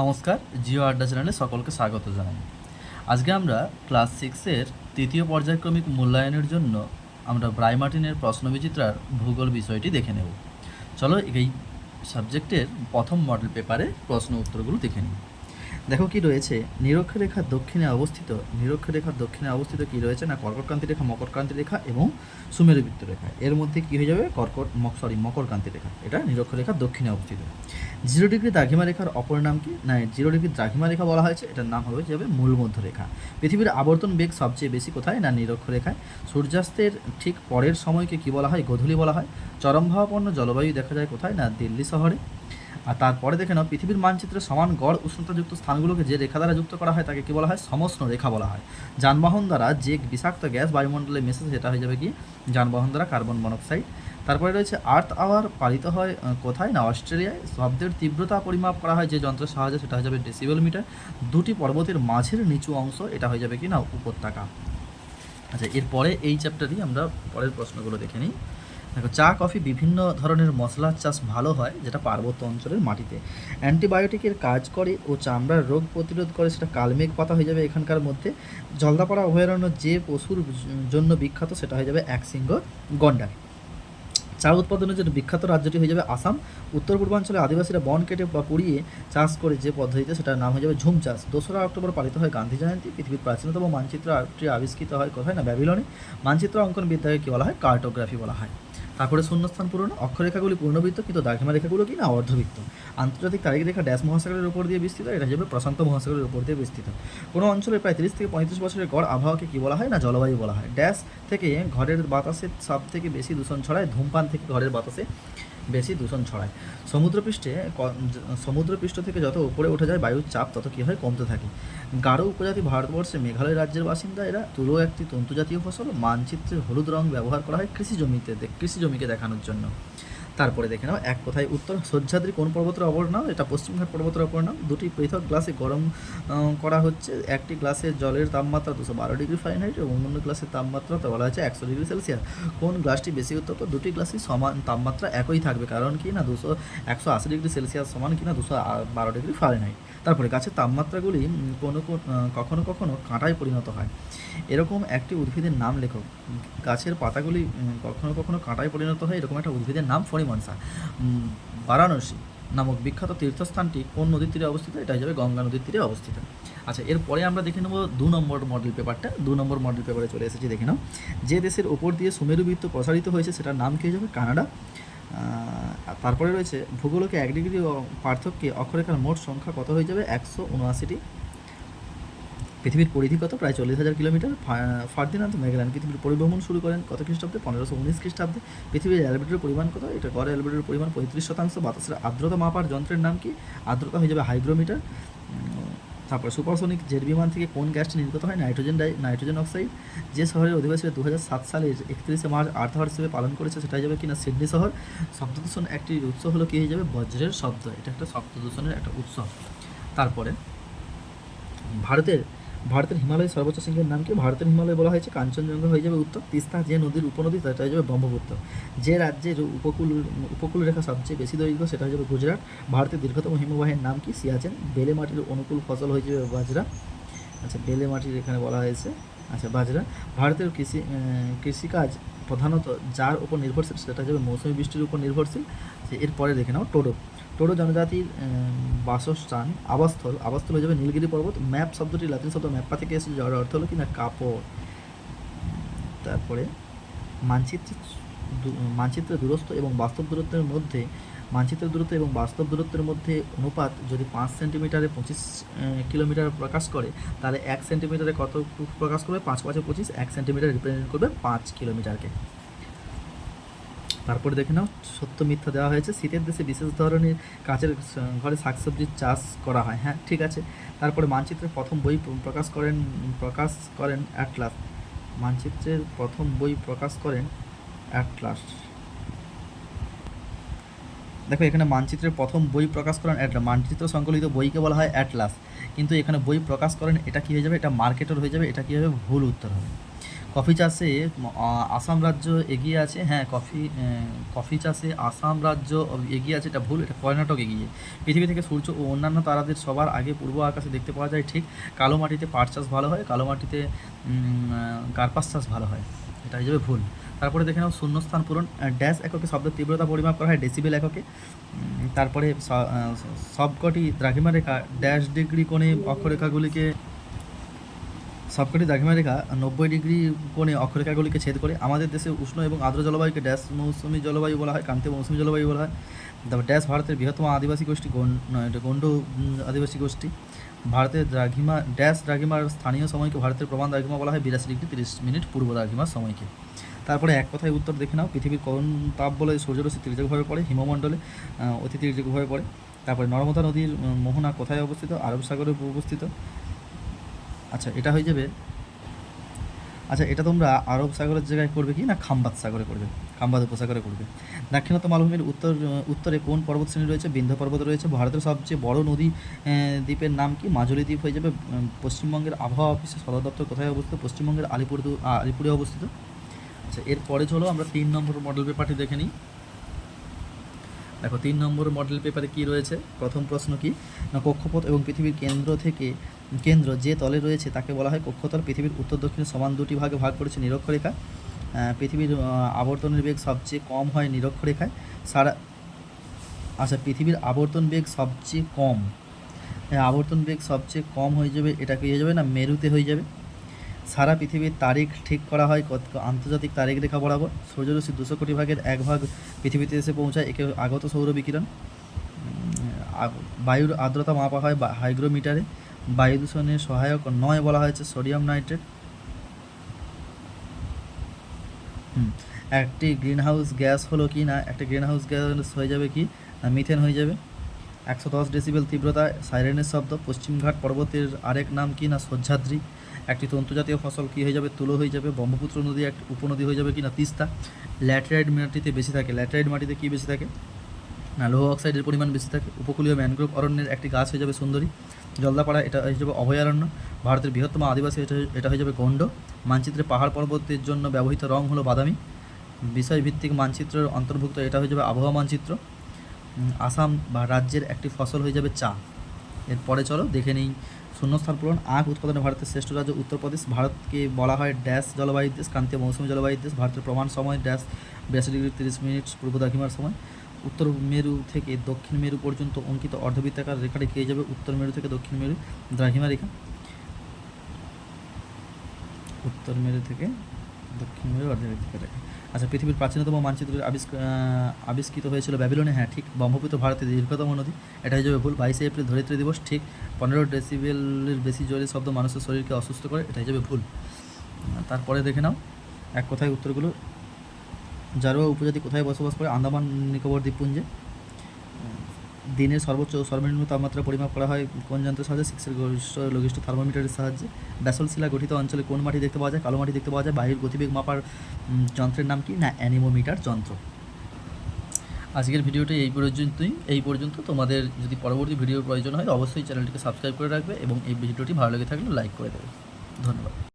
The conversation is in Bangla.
নমস্কার, জিও আড্ডা চ্যানেলে সকলকে স্বাগত জানাই। আজকে আমরা ক্লাস সিক্সের তৃতীয় পর্যায়ক্রমিক মূল্যায়নের জন্য আমরা ব্রাইমার্টিনের প্রশ্নবিচিত্রার ভূগোল বিষয়টি দেখে নেব। চলো এই সাবজেক্টের প্রথম মডেল পেপারে প্রশ্ন উত্তরগুলো দেখে নিই। দেখো কি রয়েছে? নিরক্ষরেখার দক্ষিণে অবস্থিত নিরক্ষরেখার দক্ষিণে অবস্থিত কি রয়েছে না? কর্কটক্রান্তি রেখা মকরক্রান্তি রেখা এবং সুমেরুবৃত্ত রেখা। এর মধ্যে কি হয়ে যাবে? কর্কট মক সরি মকরক্রান্তি রেখা। এটা নিরক্ষরেখার দক্ষিণে অবস্থিত। জিরো ডিগ্রি দ্রাঘিমা রেখার অপর নাম কি? না জিরো ডিগ্রি দ্রাঘিমা রেখা বলা হয়েছে, এটার নাম হবে যাবে মূল মধ্য রেখা। পৃথিবীর আবর্তন বেগ সবচেয়ে বেশি কোথায়? না, নিরক্ষরেখায়। সূর্যাস্তের ঠিক পরের সময়কে কি বলা হয়? গোধূলি বলা হয়। চরমভাবাপন্ন জলবায়ু দেখা যায় কোথায়? না, দিল্লি শহরে। আর তারপরে দেখে নাও, পৃথিবীর মানচিত্রে সমান গড় উষ্ণতাযুক্ত স্থানগুলোকে যে রেখা দ্বারা যুক্ত করা হয় তাকে কি বলা হয়? সমষ্ণ রেখা বলা হয়। যানবাহন দ্বারা যে বিষাক্ত গ্যাস বায়ুমণ্ডলে মেশে সেটা হয়ে যাবে কি? যানবাহন দ্বারা কার্বন মনোক্সাইড। তারপরে রয়েছে আর্থ আওয়ার পালিত হয় কোথায়? না, অস্ট্রেলিয়ায়। শব্দের তীব্রতা পরিমাপ করা হয় যে যন্ত্রের সাহায্যে, সেটা হয়ে যাবে ডেসিবেল মিটার দুটি পর্বতের মাঝের নিচু অংশ, এটা হয়ে যাবে কি? না, উপত্যকা। আচ্ছা এরপরে এই চ্যাপ্টারই আমরা পরের প্রশ্নগুলো দেখে নিই। দেখো, চা, কফি বিভিন্ন ধরনের মশলার চাষ ভালো হয় যেটা পার্বত্য অঞ্চলের মাটিতে। অ্যান্টিবায়োটিকের কাজ করে ও চামড়ার রোগ প্রতিরোধ করে, সেটা কালমেঘ পাতা হয়ে যাবে এখানকার মধ্যে। জলদাপাড়া অভয়ারণ্য যে পশুর জন্য বিখ্যাত, সেটা হয়ে যাবে একশৃঙ্গ গন্ডার। চা উৎপাদনের জন্য বিখ্যাত রাজ্যটি হয়ে যাবে আসাম। উত্তর পূর্বাঞ্চলে আদিবাসীরা বন কেটে বা পুড়িয়ে চাষ করে যে পদ্ধতিতে, সেটার নাম হয়ে যাবে ঝুম চাষ। দোসরা অক্টোবর পালিত হয় গান্ধী জয়ন্তী। পৃথিবীর প্রাচীনতম মানচিত্রটি আবিষ্কৃত হয় কোথায় না, ব্যাবিলনে। মানচিত্র অঙ্কন বিদ্যাকে কী বলা হয়? কার্টোগ্রাফি বলা হয়। তারপরে শূন্যস্থান পূরণ, অক্ষরেখাগুলি পূর্ণবৃত্ত, কিন্তু দাঘিমা রেখাগুলো কি? না, অর্ধবৃত্ত। আন্তর্জাতিক তারিখ রেখা ড্যাশ মহাসাগরের উপর দিয়ে বিস্তৃত, এটা হিসেবে প্রশান্ত মহাসাগরের উপর দিয়ে বিস্তৃত। কোনো অঞ্চলের প্রায় তিরিশ থেকে পঁয়ত্রিশ বছরের গড় আবহাওয়াকে কী বলা হয়? না, জলবায়ু বলা হয়। ড্যাশ থেকে ঘরের বাতাসে সব থেকে বেশি দূষণ ছড়ায়, ধূমপান থেকে ঘরের বাতাসে বেশি দূষণ ছড়ায়। সমুদ্রপৃষ্ঠে সমুদ্রপৃষ্ঠ থেকে যত উপরে উঠে যায় বায়ুর চাপ, তত কী হয় কমতে থাকে। গাঢ় উপজাতি ভারতবর্ষে মেঘালয় রাজ্যের বাসিন্দা। এরা তুলো একটি তন্তুজাতীয় ফসল। মানচিত্রে হলুদ রং ব্যবহার করা হয় কৃষি জমিতে কৃষি জমিকে দেখানোর জন্য। তারপরে দেখে নাও, এক কথায় উত্তর। সহ্যাদ্রি কোন পর্বতের অপর নাম? এটা পশ্চিমঘাট পর্বতের অপর নাম। দুটি পৃথক গ্লাসে গরম করা হচ্ছে। একটি গ্লাসে জলের তাপমাত্রা দুশো বারো ডিগ্রি ফারেনহাইট এবং অন্য গ্লাসের তাপমাত্রা তো বলা হচ্ছে একশো ডিগ্রি সেলসিয়াস। কোন গ্লাসটি বেশি উত্তপ্ত? দুটি গ্লাসই সমান তাপমাত্রা একই থাকবে। কারণ কি না দুশো, একশো আশি ডিগ্রি সেলসিয়াস সমান কি না দুশো বারো ডিগ্রি ফারেনহাইট। তারপরে গাছের তাপমাত্রাগুলি কোনো কখনো কখনো কাঁটায় পরিণত হয়। এরকম একটি উদ্ভিদের নাম লেখো। গাছের পাতাগুলি কখনো কখনো কাঁটায় পরিণত হয়। এরকম একটা উদ্ভিদের নাম ফণিমনসা উম, বারাণসী নামক বিখ্যাত তীর্থস্থানটি কোন নদীর তীরে অবস্থিত? এটা হয়ে যাবে গঙ্গা নদীর তীরে অবস্থিত। আচ্ছা এরপরে আমরা দেখে নেব দু নম্বর মডেল পেপারটা দু নম্বর মডেল পেপারে চলে এসেছি দেখে নাও। যে দেশের ওপর দিয়ে সুমেরুবৃত্ত প্রসারিত হয়েছে সেটার নাম কী হয়ে যাবে কানাডা তারপরে রয়েছে ভূগোলকে এক ডিগ্রি পার্থক্যে অক্ষরেখার মোট সংখ্যা কত হয়ে যাবে? একশো উনআশিটি পৃথিবীর পরিধি কত? প্রায় চল্লিশ হাজার কিলোমিটার। ফার্দিনান্দ মেগেলান পৃথিবীর পরিভ্রমণ শুরু করেন কত খ্রিস্টাব্দে? পনেরোশো উনিশ খ্রিস্টাব্দে। পৃথিবীর অ্যালবেটের পরিমাণ কত? এটা গড় অ্যালবেটের পরিমাণ পঁয়ত্রিশ শতাংশ। বাতাসের আর্দ্রতা মাপার যন্ত্রের নাম কি? আর্দ্রতা হয়ে যাবে হাইগ্রোমিটার। তারপর সুপারসনিক জেট বিমান থেকে কোন গ্যাসটি নির্গত হয়? Nitrogen di, nitrogen oxide. যে শহরের অধিবাসীরা দু হাজার সাত সালের একত্রিশে মার্চ আর্থ হিসেবে পালন করেছে সেটা যাবে কিনা? সিডনি শহর। শব্দ দূষণ একটি উৎস হলো কি হয়ে যাবে? বজ্রের শব্দ। এটা একটা শব্দ দূষণের একটা উৎস। তারপরে, ভারতের ভারতের হিমালয়ের সর্বোচ্চ শৃঙ্গের নাম কি ভারতের হিমালয় বলা হয়েছে। কাঞ্চনজঙ্ঘা হয়ে যাবে উত্তর, তিস্তা যে নদীর উপনদী সেটা হয়ে যাবে ব্রহ্মপুত্র। যে রাজ্যের উপকূল উপকূল রেখা সবচেয়ে বেশি দৈর্ঘ্য সেটা হয়ে যাবে গুজরাট। ভারতের দীর্ঘতম হিমবাহের নাম কি? সিয়াচেন। বেলে মাটির অনুকূল ফসল হয়ে যাবে বাজরা। আচ্ছা বেলে মাটির এখানে বলা হয়েছে। আচ্ছা বাজরা। ভারতের কৃষি কৃষিকাজ প্রধানত যার উপর নির্ভরশীল সেটা হচ্ছে মৌসুমী বৃষ্টির উপর নির্ভরশীল। এরপরে দেখে নাও টোডো টোডো জনজাতির বাসস্থান আবাসস্থল আবাসস্থল হয়ে যাবে নীলগিরি পর্বত। ম্যাপ শব্দটি লাতিন শব্দ ম্যাপা থেকে এসেছে, যার অর্থ হলো কি না কাপড়। তারপরে, মানচিত্রে মানচিত্রের দূরত্ব এবং বাস্তব দূরত্বের মধ্যে মানচিত্রের দূরত্ব এবং বাস্তব দূরত্বের মধ্যে অনুপাত যদি পাঁচ সেন্টিমিটারে পঁচিশ কিলোমিটার প্রকাশ করে, তাহলে এক সেন্টিমিটারে কত প্রকাশ করবে? পাঁচ পাঁচে পঁচিশ, এক সেন্টিমিটার রিপ্রেজেন্ট করবে পাঁচ কিলোমিটারকে। তারপরে দেখে নাও, সত্য মিথ্যা দেওয়া হয়েছে। শীতের দেশে বিশেষ ধরনের কাচের ঘরে শাকসবজির চাষ করা হয়। হ্যাঁ ঠিক আছে। তারপরে মানচিত্রের প্রথম বই প্রকাশ করেন প্রকাশ করেন অ্যাটলাস। মানচিত্রের প্রথম বই প্রকাশ করেন অ্যাটলাস। দেখো, এখানে মানচিত্রের প্রথম বই প্রকাশ করেন অ্যাটলাস। মানচিত্র সংকলিত বইকে বলা হয় অ্যাটলাস। কিন্তু এখানে বই প্রকাশ করেন, এটা কী হয়ে যাবে? এটা মার্কেটের হয়ে যাবে, এটা কী হবে? ভুল উত্তর হবে। কফি চাষে আসাম রাজ্য এগিয়ে আছে। হ্যাঁ কফি কফি চাষে আসাম রাজ্য এগিয়ে আছে, এটা ভুল, এটা কর্ণাটক এগিয়ে। পৃথিবী থেকে সূর্য ও অন্যান্য তারাদের সবার আগে পূর্ব আকাশে দেখতে পাওয়া যায়, ঠিক কালো মাটিতে পাট চাষ ভালো হয়, কালো মাটিতে কার্পাস চাষ ভালো হয়। এটা হিসেবে ভুল। তারপরে দেখে নাও, শূন্যস্থান পূরণ ড্যাশ এককে শব্দের তীব্রতা পরিমাপ করা হয়, ডেসিবেল এককে। তারপরে সবকটি দ্রাঘিমা রেখা ড্যাশ ডিগ্রি কোণে অক্ষরেখাগুলিকে সবকটি দ্রাঘিমা রেখা নব্বই ডিগ্রি কোণে অক্ষরেখাগুলিকে ছেদ করে আমাদের দেশে উষ্ণ এবং আর্দ্র জলবায়ুকে ড্যাশ মৌসুমী জলবায়ু বলা হয়, ক্রান্তীয় মৌসুমী জলবায়ু বলা হয়। তারপর ড্যাশ ভারতের বৃহত্তম আদিবাসী গোষ্ঠী গন্ড আদিবাসী গোষ্ঠী। ভারতের দ্রাঘিমা, ড্যাশ দ্রাঘিমার স্থানীয় সময়কে ভারতের প্রমাণ দ্রাঘিমা বলা হয়, বিরাশি ডিগ্রি তিরিশ মিনিট পূর্ব দ্রাঘিমার সময়কে। তারপরে এক কথায় উত্তর দেখে নাও, পৃথিবীর কোন তাপ বলে সূর্যরশ্মি তির্যকভাবে পড়ে, হিমমণ্ডলে অতি তির্যকভাবে পড়ে। তারপরে নর্মদা নদীর মোহনা কোথায় অবস্থিত? আরব সাগরে অবস্থিত আচ্ছা এটা হয়ে যাবে। আচ্ছা এটা তোমরা আরব সাগরের জায়গায় করবে কি না খাম্বাত সাগরে করবে? খাম্বাদ উপসাগরে করবে। দাক্ষিণাত্য মালভূমির উত্তর, উত্তরে কোন পর্বত শ্রেণি রয়েছে? বিন্ধ্য পর্বত রয়েছে। ভারতের সবচেয়ে বড় নদী দ্বীপের নাম কি? মাজুলি দ্বীপ হয়ে যাবে পশ্চিমবঙ্গের আবহাওয়া অফিসের সদর দপ্তর কোথায় অবস্থিত? পশ্চিমবঙ্গের আলিপুর আলিপুরে অবস্থিত। আচ্ছা এরপরে চলো আমরা তিন নম্বর মডেল পেপারটি দেখে নিই। দেখো তিন নম্বর মডেল পেপারে কি রয়েছে? প্রথম প্রশ্ন কি? না কক্ষপথ এবং পৃথিবীর কেন্দ্র থেকে কেন্দ্র যে তলে রয়েছে তাকে বলা হয় কক্ষতল। পৃথিবীর উত্তর দক্ষিণে সমান দুটি ভাগে ভাগ করেছে নিরক্ষরেখা। পৃথিবীর আবর্তনের বেগ সবচেয়ে কম হয় নিরক্ষরেখায়। সারা আচ্ছা পৃথিবীর আবর্তন বেগ সবচেয়ে কম। হ্যাঁ, আবর্তন বেগ সবচেয়ে কম হয়ে যাবে এটা কি হয়ে যাবে না মেরুতে হয়ে যাবে। সারা পৃথিবীর তারিখ ঠিক করা হয়, কত আন্তর্জাতিক তারিখ রেখা বরাবর। সূর্যরশ্মি দুশো কোটি ভাগের এক ভাগ পৃথিবীতে এসে পৌঁছায়, একে আগত সৌর বিকিরণ। বায়ুর আর্দ্রতা মাপা হয় হাইগ্রোমিটারে। বায়ু দূষণের সহায়ক নয় বলা হয়েছে, সোডিয়াম নাইট্রেট। একটি গ্রিনহাউস গ্যাস হলো কি না? একটা গ্রিনহাউস গ্যাস হয়ে যাবে কি? মিথেন হয়ে যাবে? একশো দশ ডেসিবেল তীব্রতা, সাইরেনের শব্দ পশ্চিমঘাট পর্বতের আরেক নাম কি না, সহ্যাদ্রি? একটি তন্তুজাতীয় ফসল কি হয়ে যাবে, তুলো হয়ে যাবে, ব্রহ্মপুত্র নদী এক উপনদী হয়ে যাবে কি না, তিস্তা? ল্যাটেরাইট মাটিতে বেশি থাকে, ল্যাটেরাইট মাটিতে কি বেশি থাকে? না, লোহ অক্সাইডের পরিমাণ বেশি থাকে, উপকূলীয় ম্যানগ্রোভ অরণ্যের একটি গাছ হয়ে যাবে সুন্দরী। জলদাপাড়া এটা হয়ে যাবে অভয়ারণ্য, ভারতের বৃহত্তম আদিবাসী এটা এটা হয়ে যাবে গণ্ড। মানচিত্রে পাহাড় পর্বতের জন্য ব্যবহৃত রং হলো বাদামি। বিষয়ভিত্তিক মানচিত্রের অন্তর্ভুক্ত এটা হয়ে যাবে আবহাওয়া মানচিত্র। আসাম বা রাজ্যের একটি ফসল হয়ে যাবে চা। এরপরে চলো দেখে নিই, শূন্যস্থান পূরণ, আখ উৎপাদনে ভারতের শ্রেষ্ঠ রাজ্য উত্তরপ্রদেশ। ভারতকে বলা হয় ড্যাশ জলবায়ু দেশ, ক্রান্তীয় মৌসুমী জলবায়ু দেশ। ভারতের প্রমাণ সময় ড্যাশ, বিরাশি ডিগ্রি তিরিশ মিনিট পূর্ব দাঘিমার সময়। উত্তর মেরু থেকে দক্ষিণ মেরু পর্যন্ত অঙ্কিত অর্ধবৃত্তাকার রেখাটি খেয়ে যাবে উত্তর মেরু থেকে দক্ষিণ মেরু দ্রাঘিমা রেখা। উত্তর মেরু থেকে দক্ষিণ মেরু অর্ধবৃত্তাকার রেখা। আচ্ছা পৃথিবীর প্রাচীনতম মানচিত্র আবিষ্ক- আবিষ্কৃত হয়েছিল ব্যাবিলনে হ্যাঁ ঠিক, ব্রহ্মপুত্র ভারতের দীর্ঘতম নদী। এটা হয়ে যাবে ভুল, বাইশে এপ্রিল ধরিত্রী দিবস, ঠিক, পনেরো ডেসিবেলের বেশি জোরে শব্দ মানুষের শরীরকে অসুস্থ করে এটা হয়ে যাবে ভুল। তারপরে দেখে নাও, এক কথায় উত্তরগুলো। জারোয়া উপজাতি কোথায় বসবাস করে? আন্দামান, নিকোবর, দ্বীপপুঞ্জে। দিনের সর্বোচ্চ সর্বনিম্ন তাপমাত্রা পরিমাপ করা হয় কোন যন্ত্রের সাহায্যে? সিক্সের গরিষ্ঠ লঘিষ্ঠ থার্মোমিটারের সাহায্যে। ব্যাসল শিলা গঠিত অঞ্চলে কোন মাটি দেখতে পাওয়া যায়? কালো মাটি দেখতে পাওয়া যায়। বায়ুর গতিবেগ মাপার যন্ত্রের নাম কি? না, অ্যানিমোমিটার যন্ত্র। আজকের ভিডিওটি এই পর্যন্তই। এই পর্যন্ত তোমাদের যদি পরবর্তী ভিডিওর প্রয়োজন হয়, অবশ্যই চ্যানেলটিকে সাবস্ক্রাইব করে রাখবে এবং এই ভিডিওটি ভালো লেগে থাকলে লাইক করে দেবে। ধন্যবাদ।